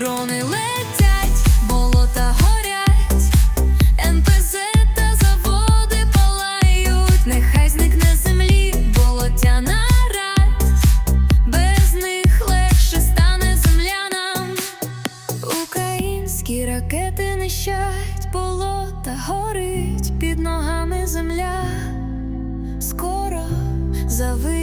дрони летять, болота горять, НПЗ та заводи палають, нехай зникне землі, болотяна рать, без них легше стане землянам. Українські ракети нищать, болота горить під ногами земля. Скоро завить.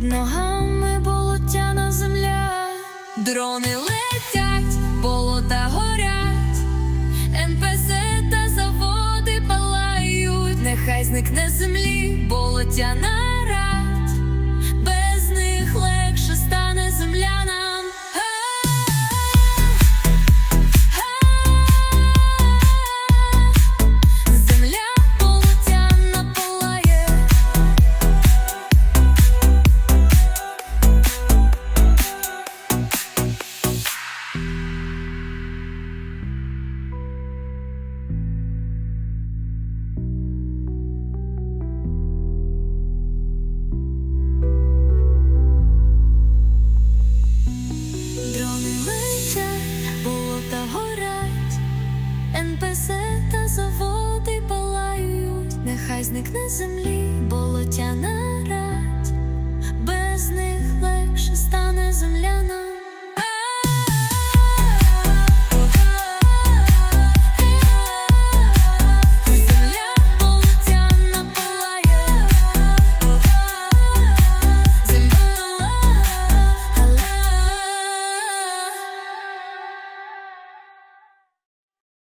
під ногами болотяна земля, дрони летять, болота горять, НПЗ та заводи палають, нехай зникне землі, болотяна. зникне землі болотяна. ра.